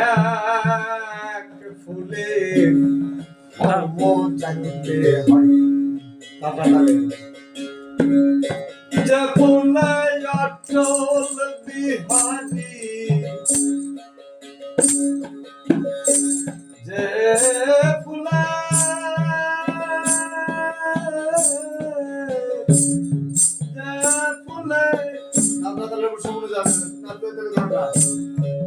এক ফুলে ধর্ম জানতে হয়। যখন অটল বিহারি Bye.